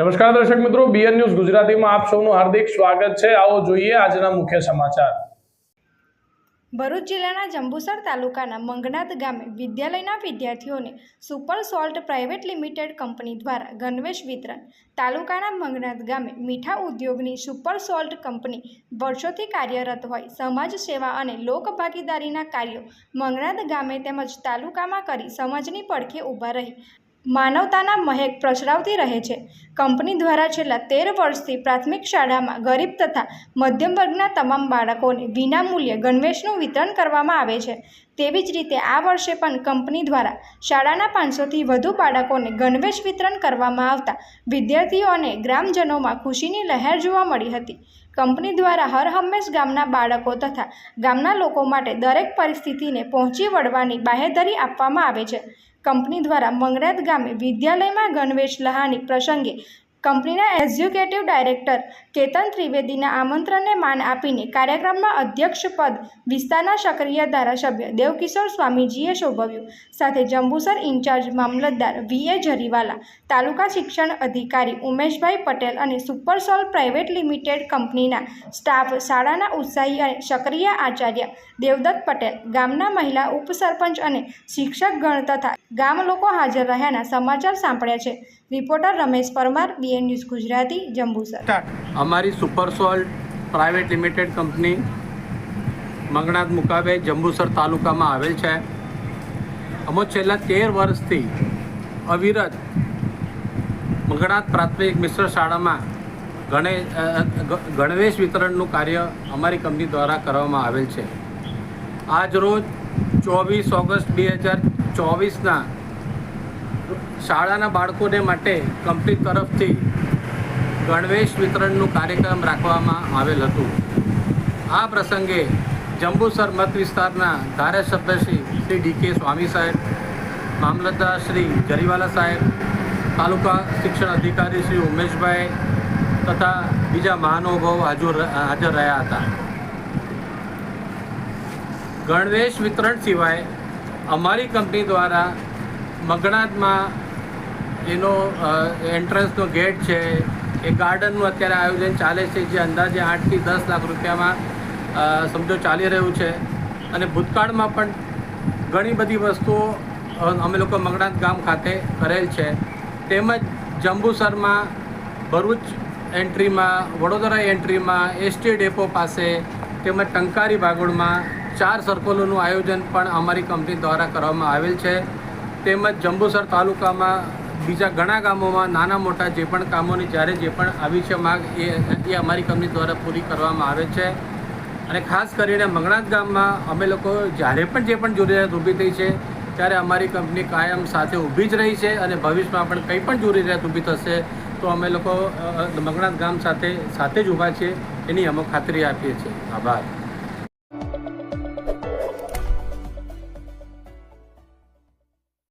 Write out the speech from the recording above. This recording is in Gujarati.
નમસ્કાર દર્શક મિત્રો બીએન ન્યૂઝ ગુજરાતીમાં આપ સૌનું હાર્દિક સ્વાગત છે. આવો જોઈએ આજના મુખ્ય સમાચાર. ભરૂચ જિલ્લાના જંબુસર તાલુકાના મંગનાથ ગામે વિદ્યાલયના વિદ્યાર્થીઓને super salt private limited company દ્વારા ગણવેશ વિતરણ તાલુકાના મંગનાથ ગામે મીઠા ઉદ્યોગની સુપર સોલ્ટ કંપની વર્ષોથી કાર્યરત હોય સમાજ સેવા અને લોકભાગીદારીના કાર્યો મંગનાથ ગામે તેમજ તાલુકામાં કરી સમાજની પડખે ઊભા રહી. માનવતાના મહેક પ્રસરાવતી રહે છે. કંપની દ્વારા છેલ્લા તેર વર્ષથી પ્રાથમિક શાળામાં ગરીબ તથા મધ્યમ વર્ગના તમામ બાળકોને વિનામૂલ્યે ગણવેશનું વિતરણ કરવામાં આવે છે. તેવી જ રીતે આ વર્ષે પણ કંપની દ્વારા શાળાના પાંચસોથી વધુ બાળકોને ગણવેશ વિતરણ કરવામાં આવતા વિદ્યાર્થીઓ અને ગ્રામજનોમાં ખુશીની લહેર જોવા મળી હતી. કંપની દ્વારા હર હંમેશ ગામના બાળકો તથા ગામના લોકો માટે દરેક પરિસ્થિતિને પહોંચી વળવાની બાહેધરી આપવામાં આવે છે. કંપની દ્વારા મંગરાત ગામે વિદ્યાલયમાં ગણવેશ લહાની પ્રસંગે કંપનીના એક્ઝિક્યુટિવ ડાયરેક્ટર કેતન ત્રિવેદીના આમંત્રણને માન આપીને કાર્યક્રમમાં અધ્યક્ષપદ વિસ્તારના સક્રિય ધારાસભ્ય દેવકિશોર સ્વામીજીએ શોભવ્યું. સાથે જંબુસર ઇન્ચાર્જ મામલતદાર વી એ જરીવાલા, તાલુકા શિક્ષણ અધિકારી ઉમેશભાઈ પટેલ અને સુપરસોલ પ્રાઇવેટ લિમિટેડ કંપનીના સ્ટાફ શાળાના ઉત્સાહી અને સક્રિય આચાર્ય દેવદત્ત પટેલ, ગામના મહિલા ઉપસરપંચ અને શિક્ષકગણ તથા ગામ લોકો હાજર રહ્યાના સમાચાર સાંભળ્યા છે. Reporter Ramesh Parmar BN news Gujarati, Jambusar. અમારી super salt private limited company Mangnath મુકાબે Jambusar તાલુકામાં આવેલ છે. અમો છેલ્લા તેર વર્ષથી અવિરત મંગનાથ પ્રાથમિક મિશ્ર શાળામાં ગણે ગણવેશ વિતરણનું કાર્ય અમારી કંપની દ્વારા કરવામાં આવેલ છે. આજ રોજ ચોવીસ ઓગસ્ટ બે હજાર ચોવીસના શાળાના બાળકોને માટે કંપની તરફથી ગણવેશ વિતરણનું કાર્યક્રમ રાખવામાં આવેલ હતું. આ પ્રસંગે જંબુસર મત વિસ્તારના ધારાસભ્ય શ્રી શ્રી ડી કે સ્વામી સાહેબ, મામલતદાર શ્રી જરીવાલા સાહેબ, તાલુકા શિક્ષણ અધિકારી શ્રી ઉમેશભાઈ તથા બીજા મહાનુભાવો હાજર હાજર રહ્યા હતા. ગણવેશ વિતરણ સિવાય અમારી કંપની દ્વારા મગણાતમાં એનો એન્ટ્રન્સનો ગેટ છે, એ ગાર્ડનનું અત્યારે આયોજન ચાલે છે, જે અંદાજે આઠથી દસ લાખ રૂપિયામાં સમજો ચાલી રહ્યું છે. અને ભૂતકાળમાં પણ ઘણી બધી વસ્તુઓ અમે લોકો મંગળાત ગામ ખાતે કરેલ છે. તેમજ જંબુસરમાં ભરૂચ એન્ટ્રીમાં, વડોદરા એન્ટ્રીમાં એસટી ડેપો પાસે, તેમજ ટંકારી ભાગોળમાં ચાર સર્કલોનું આયોજન પણ અમારી કંપની દ્વારા કરવામાં આવેલ છે. તેમજ જંબુસર તાલુકામાં બીજા ઘણા ગામોમાં નાના મોટા જે પણ કામોની જ્યારે જે પણ આવી છે માગ એ એ અમારી કંપની દ્વારા પૂરી કરવામાં આવે છે. અને ખાસ કરીને મંગણાત ગામમાં અમે લોકો જ્યારે પણ જે પણ જરૂરિયાત ઊભી થઈ છે, ત્યારે અમારી કંપની કાયમ સાથે ઊભી જ રહી છે અને ભવિષ્યમાં પણ કંઈ પણ જરૂરિયાત ઊભી થશે, તો અમે લોકો મંગણાત ગામ સાથે સાથે જ ઊભા છીએ. એની અમે ખાતરી આપીએ છીએ. આભાર.